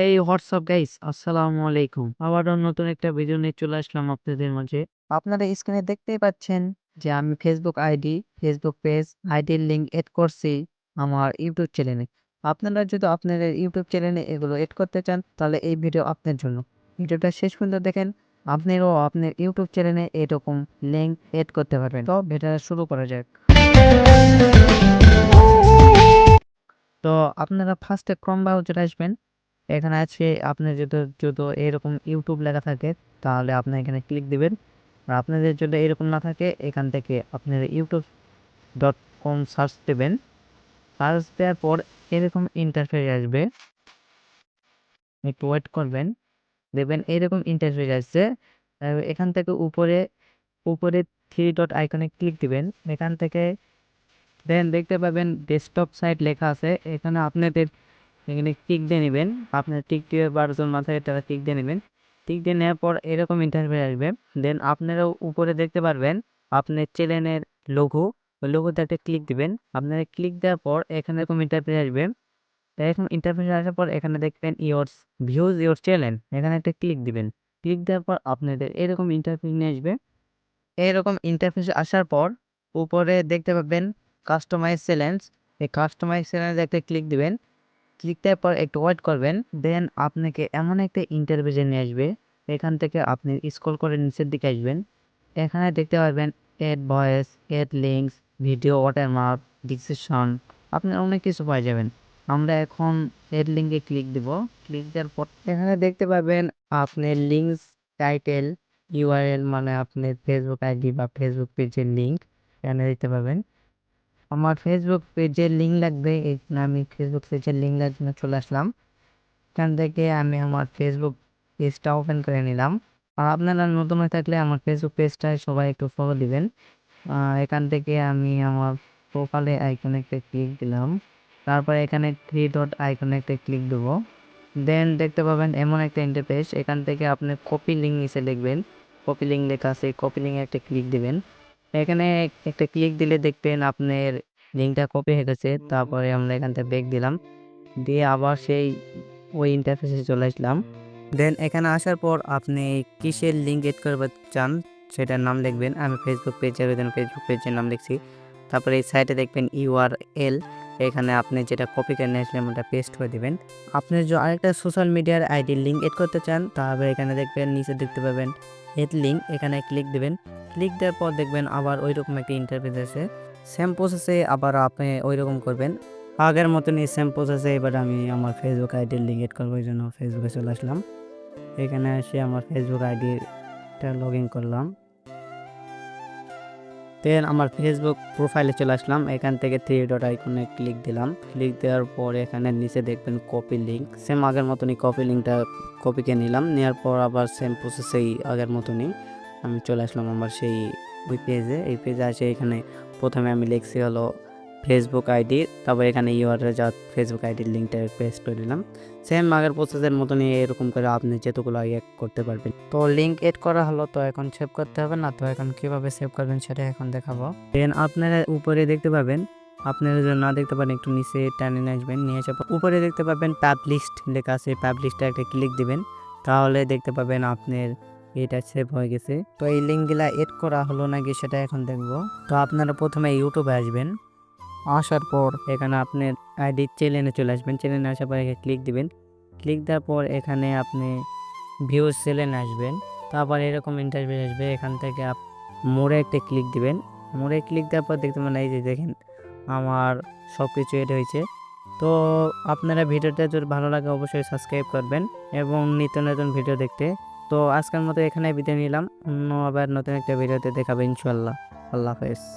এই WhatsApp guys, আসসালামু আলাইকুম। আবারও নতুন একটা ভিডিও নিয়ে চলে আসলাম আপনাদের মাঝে। আপনারা স্ক্রিনে দেখতেই পাচ্ছেন যে আমি ফেসবুক আইডি ফেসবুক পেজ আইডির লিঙ্ক এড করছি আমার ইউটিউব চ্যানেলে আপনারা যদি আপনাদের ইউটিউব চ্যানেলে এগুলো এড করতে চান, তাহলে এই ভিডিও আপনার জন্য। ভিডিওটা শেষ পর্যন্ত দেখেন আপনিও আপনার ইউটিউব চ্যানেলে এরকম লিঙ্ক এড করতে পারবেন। তো ভিডিওটা শুরু করা যাক। তো আপনারা ফার্স্টে ক্রম ব্রাউজারে আসবেন। এখানে আছে আপনার যদি যদি এরকম ইউটিউব লেখা থাকে, তাহলে আপনি এখানে ক্লিক দিবেন। আর আপনাদের যদি এরকম না থাকে, এখান থেকে আপনারা ইউটিউব ডট কম সার্চ দেবেন। সার্চ দেওয়ার পর এরকম ইন্টারফেস আসবে। একটু ওয়েট করবেন। দেখবেন এরকম ইন্টারফেস আসছে। এখান থেকে উপরে উপরে থ্রি ডট আইকনে ক্লিক দিবেন। এখান থেকে দেন দেখতে পাবেন ডেস্কটপ সাইট লেখা আছে। এখানে আপনাদের এখানে টিক দিয়ে নেবেন। আপনার টিক দিয়ে বারোজন মাথায় তারা টিক দিয়ে নেবেন। টিক দিয়ে নেওয়ার পর এরকম ইন্টারভিউ আসবে। দেন আপনারা উপরে দেখতে পারবেন আপনার চ্যানেলের ওই লোগোতে একটা ক্লিক দিবেন। আপনারা ক্লিক দেওয়ার পর এখানে এরকম ইন্টারভিউ আসবে। এরকম ইন্টারভিউ আসার পর এখানে দেখবেন ইয়োরস ভিউজ ইয়োর চ্যানেল এখানে একটা ক্লিক দিবেন। ক্লিক দেওয়ার পর আপনাদের এরকম ইন্টারভিউ নিয়ে আসবে। এরকম ইন্টারফেস আসার পর উপরে দেখতে পাবেন কাস্টমাইজ চ্যালেঞ্জ এই কাস্টমাইজ চ্যালেঞ্জে একটা ক্লিক দিবেন। ক্লিক দেওয়ার পর একটু ওয়েট করবেন দেন আপনাকে এমন একটা ইন্টারভিউজে নিয়ে আসবে, এখান থেকে আপনি স্ক্রল করে নিচের দিকে আসবেন, এখানে দেখতে পারবেন add voice add links video watermark description আপনি অনেক কিছু পাই যাবেন। আমরা এখন এড লিঙ্কে ক্লিক দিব ক্লিক দেওয়ার পর এখানে দেখতে পাবেন আপনার লিঙ্কস টাইটেল ইউআরএল মানে আপনার ফেসবুক আইডি বা ফেসবুক পেজের লিঙ্ক এখানে দেখতে পারবেন আমার ফেসবুক পেজের লিঙ্ক লাগবে। আমি ফেসবুক পেজের লিঙ্ক জন্য চলে আসলাম। এখান থেকে আমি আমার ফেসবুক পেজটা ওপেন করে নিলাম। আর আপনারা নতুন হয়ে থাকলে আমার ফেসবুক পেজটায় সবাই একটু ফলো দিবেন। এখান থেকে আমি আমার প্রোফাইলে আইকনে একটা ক্লিক দিলাম। তারপরে এখানে থ্রি ডট আইকনে একটা ক্লিক দেবো। দেন দেখতে পাবেন এমন একটা ইন্টারফেস এখান থেকে আপনি কপি লিঙ্ক নিচে লিখবেন। কপি লিঙ্ক লেখা আছে। কপি লিঙ্কে একটা ক্লিক দিবেন। এখানে একটা ক্লিক দিলে দেখবেন আপনার লিঙ্কটা কপি হয়ে গেছে তারপরে আমরা এখান থেকে ব্যাক দিলাম। দিয়ে আবার সেই ওই ইন্টারফেসে চলে আসলাম। দেন এখানে আসার পর আপনি কিসের লিঙ্ক এড করতে চান সেটার নাম লিখবেন। আমি ফেসবুক পেজের জন্য ফেসবুক পেজের নাম লিখছি। তারপরে এই সাইটে দেখবেন ইউআরএল এখানে আপনি যেটা কপি করে নিয়েছিলেন ওটা পেস্ট করে দিবেন। আপনি যদি আরেকটা সোশ্যাল মিডিয়ার আইডির লিঙ্ক এড করতে চান তাহলে এখানে দেখবেন নিচে দেখতে পাবেন। এড লিঙ্ক এখানে ক্লিক দেবেন। ক্লিক দেওয়ার পর দেখবেন আবার ওই রকম একটা ইন্টারফেস আছে। সেম প্রসেসে আবার আপনি ওই রকম করবেন। আগের মতন এই সেম প্রসেসে এবার আমি আমার ফেসবুক আইডি লিঙ্ক এড করব জন্য ফেসবুকে চলে আসলাম। এখানে এসে আমার ফেসবুক আইডিটা লগ ইন করলাম। দেন আমার ফেসবুক প্রোফাইলে চলে আসলাম। এখান থেকে থ্রি ডট আইকনে ক্লিক দিলাম। ক্লিক দেওয়ার পর এখানে নিচে দেখবেন কপি লিঙ্ক সেম আগের মতনই কপি লিঙ্কটা কপিকে নিলাম। নেওয়ার পর আবার সেম প্রসেসেই আগের মতনই আমি চলে আসলাম আমার সেই ওই পেজে এই পেজে আসে এখানে প্রথমে আমি লিখছি হলো ফেসবুক আইডি তারপর এখানে ইউআরএল যা ফেসবুক আইডির লিঙ্কটা পেস্ট করে দিলাম সেম আগের প্রসেসের মতনই এরকম করে আপনি যেতগুলো আগে করতে পারবেন। তো লিঙ্ক এড করা হলো তো এখন সেভ করতে হবে না তো এখন কীভাবে সেভ করবেন সেটা এখন দেখাবো। দেন আপনারা উপরে দেখতে পাবেন আপনারা যদি না দেখতে পারেন একটু নিচে টানে নিয়ে আসবেন নিয়ে পর উপরে দেখতে পাবেন পাবলিশড লেখা আছে পাবলিশটা একটা ক্লিক দিবেন তাহলে দেখতে পাবেন আপনার এটা সেভ হয়ে গেছে। তো এই লিঙ্কগুলা এড করা হলো নাকি সেটা এখন দেখব। তো আপনারা প্রথমে ইউটিউবে আসবেন। আসার পর এখানে আপনার আইডি চ্যানেলে চলে আসবেন। চ্যানেলে আসার পর এখানে ক্লিক দিবেন। ক্লিক দেওয়ার পর এখানে আপনি ভিউজ চ্যানেলে আসবেন। তারপর এরকম ইন্টারভিউ আসবে। এখান থেকে আপ মোড়ে একটা ক্লিক দিবেন। মোড়ে ক্লিক দেওয়ার পর দেখতে পাবেন এই যে দেখেন আমার সব কিছু এড হয়েছে। তো আপনারা ভিডিওটা যদি ভালো লাগে অবশ্যই সাবস্ক্রাইব করবেন এবং নিত্য নতুন ভিডিও দেখতে। তো আজকের মতো এখানে বিদায় নিলাম। অন্য আবার নতুন একটা ভিডিওতে দেখাবে ইনশাল্লাহ আল্লাহ হাফেজ।